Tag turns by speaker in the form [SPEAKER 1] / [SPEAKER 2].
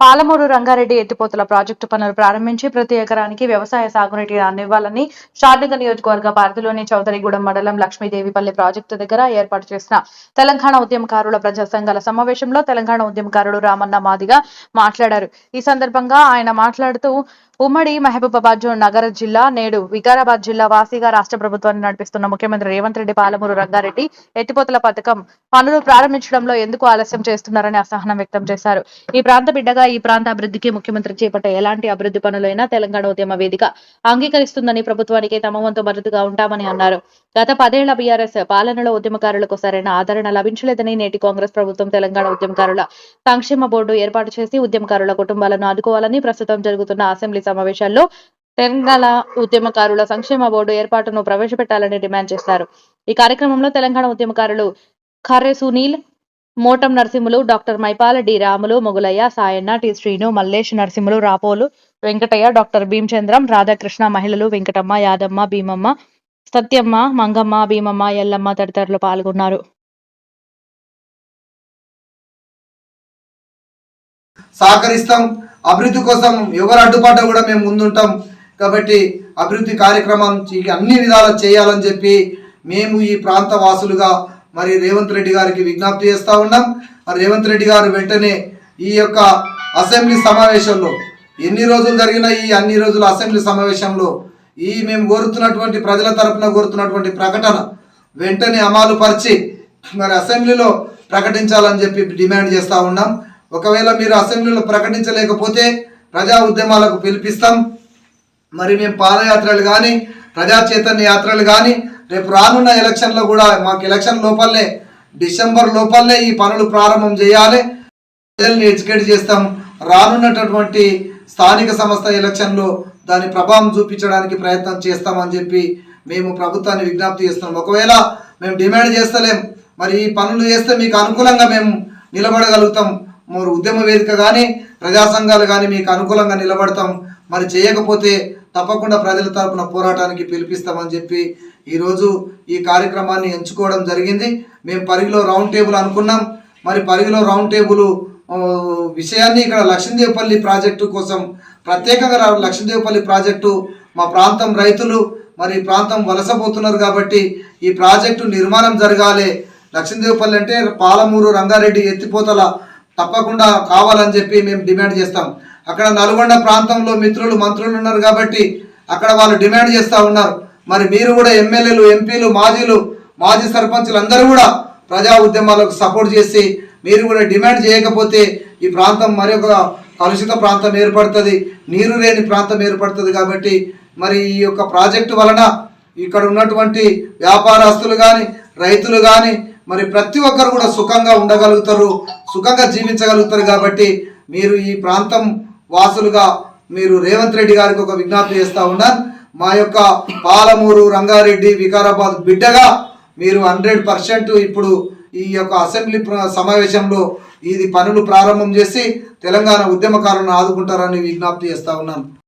[SPEAKER 1] పాలమూరు రంగారెడ్డి ఎత్తిపోతల ప్రాజెక్టు పనులు ప్రారంభించి ప్రతి ఎకరానికి వ్యవసాయ సాగునీటి అందివ్వాలని షాద్నగర్ నియోజకవర్గ పరిధిలోని చౌదరిగూడెం మండలం లక్ష్మీదేవిపల్లి ప్రాజెక్టు దగ్గర ఏర్పాటు చేసిన తెలంగాణ ఉద్యమకారుల ప్రజా సంఘాల సమావేశంలో తెలంగాణ ఉద్యమకారుడు రామన్న మాదిగా మాట్లాడారు. ఈ సందర్భంగా ఆయన మాట్లాడుతూ ఉమ్మడి మహబూబాబాద్ జోన్ నగర జిల్లా నేడు వికారాబాద్ జిల్లా వాసిగా రాష్ట్ర ప్రభుత్వాన్ని నడిపిస్తున్న ముఖ్యమంత్రి రేవంత్ రెడ్డి పాలమూరు రంగారెడ్డి ఎత్తిపోతల పథకం పనులు ప్రారంభించడంలో ఎందుకు ఆలస్యం చేస్తున్నారని అసహనం వ్యక్తం చేశారు. ఈ ప్రాంత బిడ్డగా ఈ ప్రాంత అభివృద్ధికి ముఖ్యమంత్రి చేపట్టే ఎలాంటి అభివృద్ధి పనులైనా తెలంగాణ ఉద్యమ వేదిక అంగీకరిస్తుందని ప్రభుత్వానికి తమ వంతు మద్దతుగా ఉంటామని అన్నారు. గత పదేళ్ళ బీఆర్ఎస్ పాలనలో ఉద్యమకారులకు సరైన ఆదరణ లభించలేదని నేటి కాంగ్రెస్ ప్రభుత్వం తెలంగాణ ఉద్యమకారుల సంక్షేమ బోర్డు ఏర్పాటు చేసి ఉద్యమకారుల కుటుంబాలను ఆదుకోవాలని ప్రస్తుతం జరుగుతున్న అసెంబ్లీ సమావేశాల్లో తెలంగాణ ఉద్యమకారుల సంక్షేమ బోర్డు ఏర్పాటును ప్రవేశపెట్టాలని డిమాండ్ చేశారు. ఈ కార్యక్రమంలో తెలంగాణ ఉద్యమకారులు Kharre Sunil Motam Narasimhulu doctor Maipala D Ramulu Mogulaiah Sayanna T Srinu Mallesh Narasimhulu Rapolu Venkataiah doctor Bheemachandram Radhakrishna మహిళలు వెంకటమ్మ యాదమ్మ భీమమ్మ సత్యమ్మ మంగమ్మ భీమమ్మ ఎల్లమ్మ తదితరులు పాల్గొన్నారు.
[SPEAKER 2] సహకరిస్తాం. అభివృద్ధి కోసం ఎవరు అడ్డుపడ్డా కూడా మేము ముందుంటాం. కాబట్టి అభివృద్ధి కార్యక్రమం అన్ని విధాలు చేయాలని చెప్పి మేము ఈ ప్రాంత వాసులుగా మరి రేవంత్ రెడ్డి గారికి విజ్ఞప్తి చేస్తూ ఉన్నాం. మరి రేవంత్ రెడ్డి గారు వెంటనే ఈ యొక్క అసెంబ్లీ సమావేశంలో ఎన్ని రోజులు జరిగిన ఈ అన్ని రోజుల అసెంబ్లీ సమావేశంలో ఈ మేము కోరుతున్నటువంటి ప్రజల తరఫున కోరుతున్నటువంటి ప్రకటన వెంటనే అమలు పరిచి మరి అసెంబ్లీలో ప్రకటించాలని చెప్పి డిమాండ్ చేస్తూ ఉన్నాం. ఒకవేళ మీరు అసెంబ్లీలో ప్రకటించలేకపోతే ప్రజా ఉద్యమాలకు పిలిపిస్తాం. మరి మేము పాదయాత్రలు కానీ ప్రజా చైతన్య యాత్రలు కానీ రేపు రానున్న ఎలక్షన్లో కూడా మాకు ఎలక్షన్ లోపలనే డిసెంబర్ లోపలనే ఈ పనులు ప్రారంభం చేయాలి. ప్రజల్ని ఎడ్యుకేట్ చేస్తాం. రానున్నటువంటి స్థానిక సంస్థ ఎలక్షన్లో దాని ప్రభావం చూపించడానికి ప్రయత్నం చేస్తామని చెప్పి మేము ప్రభుత్వాన్ని విజ్ఞప్తి చేస్తున్నాం. ఒకవేళ మేము డిమాండ్ చేస్తలేం మరి ఈ పనులు చేస్తే మీకు అనుకూలంగా మేము నిలబడగలుగుతాం. మరి ఉద్యమ వేదిక కానీ ప్రజా సంఘాలు కానీ మీకు అనుకూలంగా నిలబడతాం. మరి చేయకపోతే తప్పకుండా ప్రజల తరపున పోరాటానికి పిలిపిస్తామని చెప్పి ఈరోజు ఈ కార్యక్రమాన్ని ఎంచుకోవడం జరిగింది. మేము పరిగిలో రౌండ్ టేబుల్ అనుకున్నాం. మరి పరిగిలో రౌండ్ టేబుల్ విషయాన్ని ఇక్కడ లక్ష్మీదేవపల్లి ప్రాజెక్టు కోసం ప్రత్యేకంగా లక్ష్మీదేవపల్లి ప్రాజెక్టు మా ప్రాంతం రైతులు మరి ప్రాంతం వలసపోతున్నారు కాబట్టి ఈ ప్రాజెక్టు నిర్మాణం జరగాలి. లక్ష్మీదేవపల్లి అంటే పాలమూరు రంగారెడ్డి ఎత్తిపోతల తప్పకుండా కావాలని చెప్పి మేము డిమాండ్ చేస్తాం. అక్కడ నల్గొండ ప్రాంతంలో మిత్రులు మంత్రులు ఉన్నారు కాబట్టి అక్కడ వాళ్ళు డిమాండ్ చేస్తూ ఉన్నారు. మరి మీరు కూడా ఎమ్మెల్యేలు ఎంపీలు మాజీలు మాజీ సర్పంచులు అందరూ కూడా ప్రజా ఉద్యమాలకు సపోర్ట్ చేసి మీరు కూడా డిమాండ్ చేయకపోతే ఈ ప్రాంతం మరొక కలుషిత ప్రాంతం ఏర్పడుతుంది నీరు లేని ప్రాంతం ఏర్పడుతుంది కాబట్టి మరి ఈ యొక్క ప్రాజెక్టు వలన ఇక్కడ ఉన్నటువంటి వ్యాపారస్తులు కానీ రైతులు కానీ మరి ప్రతి ఒక్కరు కూడా సుఖంగా ఉండగలుగుతారు సుఖంగా జీవించగలుగుతారు కాబట్టి మీరు ఈ ప్రాంతం వాసులుగా మీరు రేవంత్ రెడ్డి గారికి ఒక విజ్ఞప్తి చేస్తూ ఉన్నారు. మా యొక్క పాలమూరు రంగారెడ్డి వికారాబాద్ బిడ్డగా మీరు హండ్రెడ్ పర్సెంట్ ఇప్పుడు ఈ యొక్క అసెంబ్లీ సమావేశంలో ఇది పనులు ప్రారంభం చేసి తెలంగాణ ఉద్యమకారులను ఆదుకుంటారని విజ్ఞప్తి చేస్తా ఉన్నాను